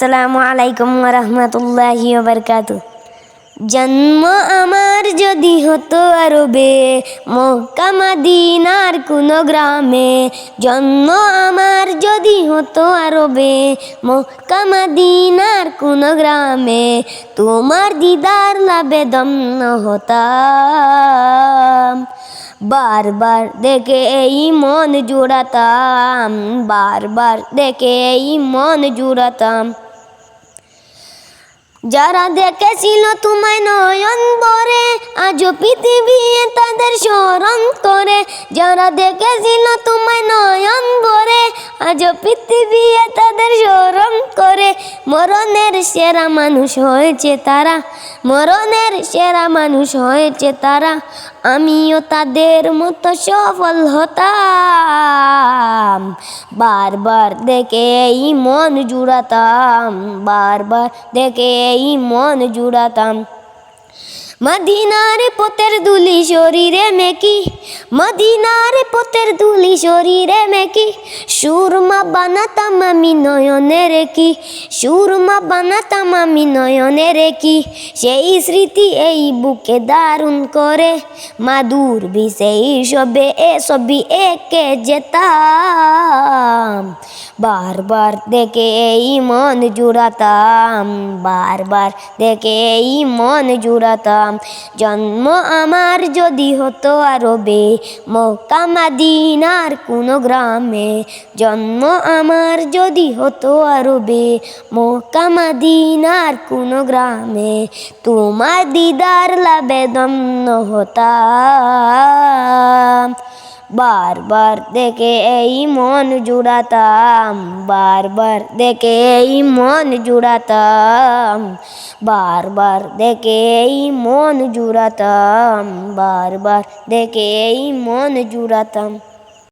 আসসালামু আলাইকুম রহমতুল্লাহি বারকাতু জন্ম আমার যদি হতো আরবে মাদিনার কোনো গ্রামে। জন্ম আমার যদি হতো আরবে মাদিনার কোনো গ্রামে। তোমার দিদার লাভে দম্ন হতাম। বারবার দেখে এই মন জুড়াতাম, বারবার দেখে এই মন জুড়াতাম। যারা দেখেছিল তোমায় নয়ন বরে আজ পৃথিবী তাদের স্মরণ করে। যারা দেখেছিল তোমায় বরে আজও পৃথিবী তাদের স্মরণ করে। মরণের সেরা মানুষ হয়েছে তারা। মরণের সেরা মানুষ হয়েছে তারা। আমিও তাদের মতো সফল হতাম। বারবার দেখে এই মন জুড়াতাম। বারবার দেখে এই মন জুড়াতাম। মদিনার পথের দুলি শরীরে মেকি। মদিনার দুলি শরীরে মেকি সুরমা বানাতাম আমি নয়নে রেখি সুরমা বানাতাম আমি নয়নে রেখি সেই স্মৃতি এই বুকে দারুণ করে মাদুর বি সেই সবে এ সবই একে যেতাম বারবার দেখে এই মন জুড়াতাম বারবার দেখে এই মন জুড়াতাম জন্ম আমার যদি হতো আরবে মক্কা মাদিনার কোনো গ্রামে জন্ম আমার যদি হতো আরবে, মক্কা মাদিনার কোনো গ্রামে তোমার দিদার লাভে দম্ন হতাম। বারবার দেখে এই মন জুড়াতাম, বারবার দেখে এই মন জুড়াতাম, বারবার দেখে এই মন জুড়াতাম, বারবার দেখে এই মন জুড়াতাম।